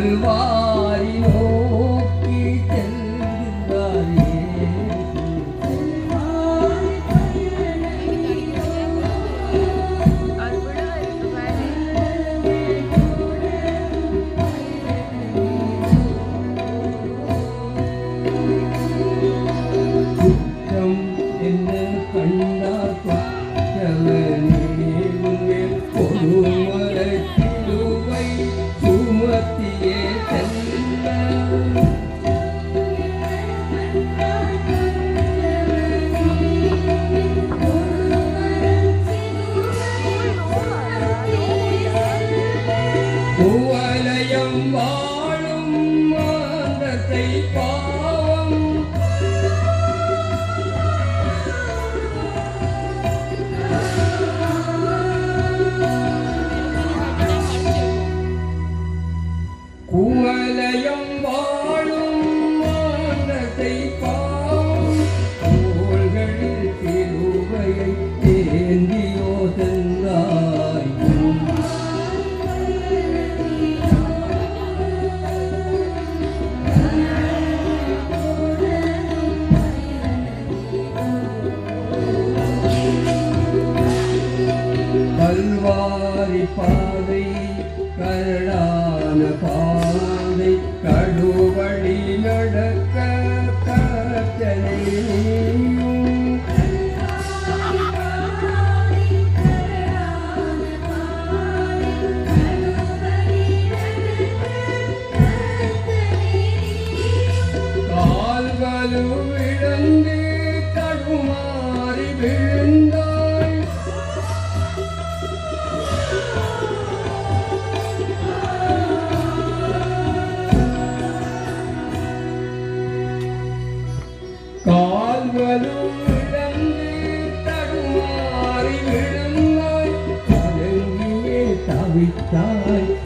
是我。Boa! Kalvari பாதை கரடான பாதை கடுவழி நடக்க கத்தனையும் trời